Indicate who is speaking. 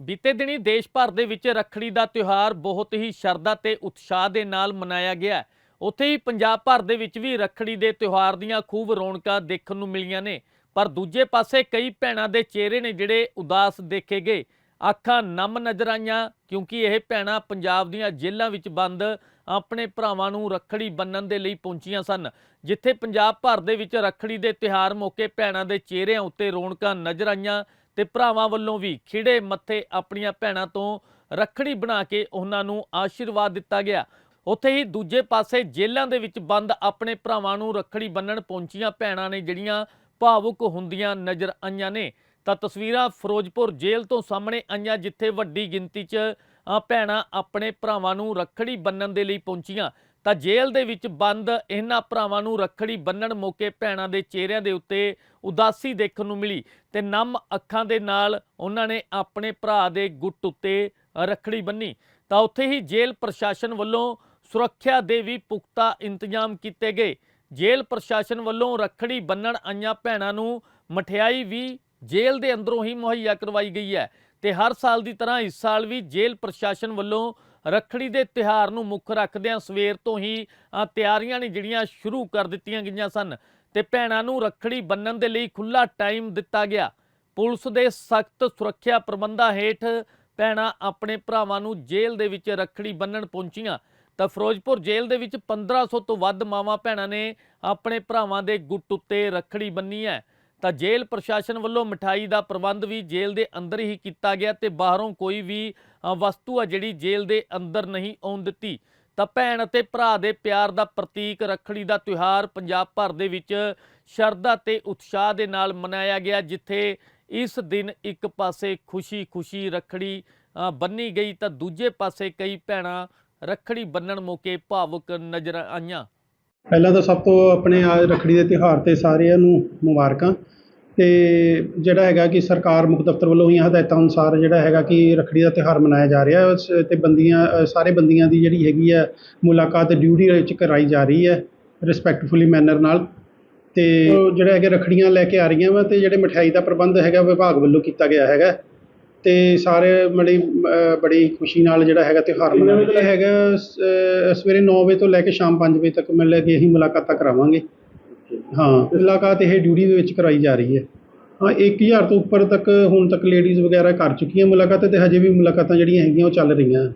Speaker 1: ਬੀਤੇ ਦਿਨੀ ਦੇਸ਼ ਭਰ ਦੇ ਵਿੱਚ ਰੱਖੜੀ ਦਾ ਤਿਉਹਾਰ ਬਹੁਤ ਹੀ ਸ਼ਰਧਾ ਤੇ ਉਤਸ਼ਾਹ ਦੇ ਨਾਲ ਮਨਾਇਆ ਗਿਆ ਉੱਥੇ ਹੀ ਪੰਜਾਬ ਭਰ ਦੇ ਵਿੱਚ ਵੀ ਰੱਖੜੀ ਦੇ ਤਿਉਹਾਰ ਦੀਆਂ ਖੂਬ ਰੌਣਕਾਂ ਦੇਖਣ ਨੂੰ ਮਿਲੀਆਂ ਨੇ। ਪਰ ਦੂਜੇ ਪਾਸੇ ਕਈ ਭੈਣਾਂ ਦੇ ਚਿਹਰੇ ਨੇ ਜਿਹੜੇ ਉਦਾਸ ਦੇਖੇ ਗਏ। ਅੱਖਾਂ ਨਮ ਨਜ਼ਰ ਆਈਆਂ, ਕਿਉਂਕਿ ਇਹ ਭੈਣਾਂ ਪੰਜਾਬ ਦੀਆਂ ਜੇਲ੍ਹਾਂ ਵਿੱਚ ਬੰਦ ਆਪਣੇ ਭਰਾਵਾਂ ਨੂੰ ਰੱਖੜੀ ਬੰਨਣ ਦੇ ਲਈ ਪਹੁੰਚੀਆਂ ਸਨ, ਜਿੱਥੇ ਪੰਜਾਬ ਭਰ ਦੇ ਵਿੱਚ ਰੱਖੜੀ ਦੇ ਤਿਉਹਾਰ ਮੌਕੇ ਭੈਣਾਂ ਦੇ ਚਿਹਰਿਆਂ ਉੱਤੇ ਰੌਣਕਾਂ ਨਜ਼ਰ ਆਈਆਂ ਤੇ ਭਰਾਵਾਂ ਵੱਲੋਂ ਵੀ ਖਿੜੇ ਮੱਥੇ ਆਪਣੀਆਂ ਭੈਣਾਂ ਤੋਂ ਰੱਖੜੀ ਬਣਾ ਕੇ ਉਹਨਾਂ ਨੂੰ ਆਸ਼ੀਰਵਾਦ ਦਿੱਤਾ ਗਿਆ। ਉੱਥੇ ਹੀ ਦੂਜੇ ਪਾਸੇ ਜੇਲ੍ਹਾਂ ਦੇ ਵਿੱਚ ਬੰਦ ਆਪਣੇ ਭਰਾਵਾਂ ਨੂੰ ਰੱਖੜੀ ਬੰਨਣ ਪਹੁੰਚੀਆਂ ਭੈਣਾਂ ਨੇ ਜਿਹੜੀਆਂ ਭਾਵੁਕ ਹੁੰਦੀਆਂ ਨਜ਼ਰ ਆਈਆਂ ਨੇ। ਤਾਂ ਤਸਵੀਰਾਂ ਫਿਰੋਜ਼ਪੁਰ ਜੇਲ੍ਹ ਤੋਂ ਸਾਹਮਣੇ ਆਈਆਂ, ਜਿੱਥੇ ਵੱਡੀ ਗਿਣਤੀ 'ਚ ਭੈਣਾਂ ਆਪਣੇ ਭਰਾਵਾਂ ਨੂੰ ਰੱਖੜੀ ਬੰਨਣ ਦੇ ਲਈ ਪਹੁੰਚੀਆਂ। ਤਾਂ ਜੇਲ੍ਹ ਦੇ ਵਿੱਚ ਬੰਦ ਇਹਨਾਂ ਭਰਾਵਾਂ ਨੂੰ ਰੱਖੜੀ ਬੰਨਣ ਮੌਕੇ ਭੈਣਾਂ ਦੇ ਚਿਹਰਿਆਂ ਦੇ ਉੱਤੇ ਉਦਾਸੀ ਦੇਖਣ ਨੂੰ ਮਿਲੀ ਤੇ ਨਮ ਅੱਖਾਂ ਦੇ ਨਾਲ ਉਹਨਾਂ ਨੇ ਆਪਣੇ ਭਰਾ ਦੇ ਗੁੱਟ ਉੱਤੇ ਰੱਖੜੀ ਬੰਨੀ ਤਾਂ ਉੱਥੇ ਹੀ ਜੇਲ੍ਹ ਪ੍ਰਸ਼ਾਸਨ ਵੱਲੋਂ ਸੁਰੱਖਿਆ ਦੇ ਵੀ ਪੁਖਤਾ ਇੰਤਜ਼ਾਮ ਕੀਤੇ ਗਏ। ਜੇਲ੍ਹ ਪ੍ਰਸ਼ਾਸਨ ਵੱਲੋਂ ਰੱਖੜੀ ਬੰਨਣ ਆਈਆਂ ਭੈਣਾਂ ਨੂੰ ਮਠਿਆਈ ਵੀ ਜੇਲ੍ਹ ਦੇ ਅੰਦਰੋਂ ਹੀ ਮੁਹੱਈਆ ਕਰਵਾਈ ਗਈ ਹੈ ਤੇ ਹਰ ਸਾਲ ਦੀ ਤਰ੍ਹਾਂ ਇਸ ਸਾਲ ਵੀ ਜੇਲ੍ਹ ਪ੍ਰਸ਼ਾਸਨ ਵੱਲੋਂ ਰੱਖੜੀ ਦੇ ਤਿਹਾਰ ਨੂੰ ਮੁੱਖ ਰੱਖਦਿਆਂ ਸਵੇਰ ਤੋਂ ਹੀ ਅ, ਤਿਆਰੀਆਂ ਨੇ ਜਿਹੜੀਆਂ ਸ਼ੁਰੂ ਕਰ ਦਿੱਤੀਆਂ ਗਈਆਂ ਸਨ ਤੇ ਭੈਣਾਂ ਨੂੰ ਰੱਖੜੀ ਬੰਨਣ ਦੇ ਲਈ ਖੁੱਲਾ ਟਾਈਮ ਦਿੱਤਾ ਗਿਆ। ਪੁਲਿਸ ਦੇ ਸਖਤ ਸੁਰੱਖਿਆ ਪ੍ਰਬੰਧਾਂ ਹੇਠ ਭੈਣਾਂ ਆਪਣੇ ਭਰਾਵਾਂ ਨੂੰ ਜੇਲ੍ਹ ਦੇ ਵਿੱਚ ਰੱਖੜੀ ਬੰਨਣ ਪਹੁੰਚੀਆਂ ਤਾਂ ਫਿਰੋਜ਼ਪੁਰ ਜੇਲ੍ਹ ਦੇ ਵਿੱਚ 1500 ਤੋਂ ਵੱਧ ਮਾਵਾਂ ਭੈਣਾਂ ਨੇ ਆਪਣੇ ਭਰਾਵਾਂ ਦੇ ਗੁੱਟ ਉੱਤੇ ਰੱਖੜੀ ਬੰਨੀ ਹੈ। ਤਾਂ ਜੇਲ੍ਹ ਪ੍ਰਸ਼ਾਸਨ ਵੱਲੋਂ ਮਠਾਈ ਦਾ ਪ੍ਰਬੰਧ ਵੀ ਜੇਲ੍ਹ ਦੇ ਅੰਦਰ ਹੀ ਕੀਤਾ ਗਿਆ ਤੇ ਬਾਹਰੋਂ ਕੋਈ ਵੀ ਵਸਤੂ ਆ ਜਿਹੜੀ ਜੇਲ੍ਹ ਦੇ ਅੰਦਰ ਨਹੀਂ ਆਉਣ ਦਿੱਤੀ। ਤਾਂ ਭੈਣ ਅਤੇ ਭਰਾ ਦੇ ਪਿਆਰ ਦਾ ਪ੍ਰਤੀਕ ਰੱਖੜੀ ਦਾ ਤਿਉਹਾਰ ਪੰਜਾਬ ਭਰ ਦੇ ਵਿੱਚ ਸ਼ਰਧਾ ਤੇ ਉਤਸ਼ਾਹ ਦੇ ਨਾਲ ਮਨਾਇਆ ਗਿਆ, ਜਿੱਥੇ ਇਸ ਦਿਨ ਇੱਕ ਪਾਸੇ ਖੁਸ਼ੀ-ਖੁਸ਼ੀ ਰੱਖੜੀ ਬੰਨੀ ਗਈ ਤਾਂ ਦੂਜੇ ਪਾਸੇ ਕਈ ਭੈਣਾਂ ਰੱਖੜੀ ਬੰਨਣ ਮੌਕੇ ਭਾਵੁਕ ਨਜ਼ਰ ਆਈਆਂ।
Speaker 2: ਪਹਿਲਾਂ ਤਾਂ ਸਭ ਤੋਂ ਆਪਣੇ ਆ ਰੱਖੜੀ ਦੇ ਤਿਉਹਾਰ ਤੇ ਸਾਰਿਆਂ ਨੂੰ ਮੁਬਾਰਕਾਂ। ਅਤੇ ਜਿਹੜਾ ਹੈਗਾ ਕਿ ਸਰਕਾਰ ਮੁੱਖ ਦਫ਼ਤਰ ਵੱਲੋਂ ਹੋਈਆਂ ਹਦਾਇਤਾਂ ਅਨੁਸਾਰ ਜਿਹੜਾ ਹੈਗਾ ਕਿ ਰੱਖੜੀ ਦਾ ਤਿਉਹਾਰ ਮਨਾਇਆ ਜਾ ਰਿਹਾ ਹੈ, ਉਸ ਤੇ ਬੰਦੀਆਂ ਸਾਰੇ ਬੰਦੀਆਂ ਦੀ ਜਿਹੜੀ ਹੈਗੀ ਹੈ ਮੁਲਾਕਾਤ ਡਿਊਟੀ ਵਿੱਚ ਕਰਵਾਈ ਜਾ ਰਹੀ ਹੈ ਰਿਸਪੈਕਟਫੁਲੀ ਮੈਨਰ ਨਾਲ। ਅਤੇ ਜਿਹੜਾ ਹੈਗਾ ਰੱਖੜੀਆਂ ਲੈ ਕੇ ਆ ਰਹੀਆਂ ਵਾ ਅਤੇ ਜਿਹੜੇ ਮਠਿਆਈ ਦਾ ਪ੍ਰਬੰਧ ਹੈਗਾ, ਵਿਭਾਗ ਵੱਲੋਂ ਕੀਤਾ ਗਿਆ ਹੈਗਾ। ਤੇ ਸਾਰੇ ਬੜੀ ਬੜੀ ਖੁਸ਼ੀ ਨਾਲ ਜਿਹੜਾ ਹੈਗਾ ਤਿਉਹਾਰ ਮਨਾਇਆ। ਹੈਗਾ ਸਵੇਰੇ 9 ਵਜੇ ਤੋਂ ਲੈ ਕੇ ਸ਼ਾਮ 5 ਵਜੇ ਤੱਕ ਮਿਲ ਕੇ ਅਸੀਂ ਮੁਲਾਕਾਤਾਂ ਕਰਾਵਾਂਗੇ। ਹਾਂ ਮੁਲਾਕਾਤ ਇਹ ਡਿਊਟੀ ਦੇ ਵਿੱਚ ਕਰਾਈ ਜਾ ਰਹੀ ਹੈ। ਹਾਂ 1000 ਤੋਂ ਉੱਪਰ ਤੱਕ ਹੁਣ ਤੱਕ ਲੇਡੀਜ਼ ਵਗੈਰਾ ਕਰ ਚੁੱਕੀਆਂ ਮੁਲਾਕਾਤਾਂ ਤੇ ਹਜੇ ਵੀ ਮੁਲਾਕਾਤਾਂ ਜਿਹੜੀਆਂ ਹੈਗੀਆਂ ਉਹ ਚੱਲ ਰਹੀਆਂ।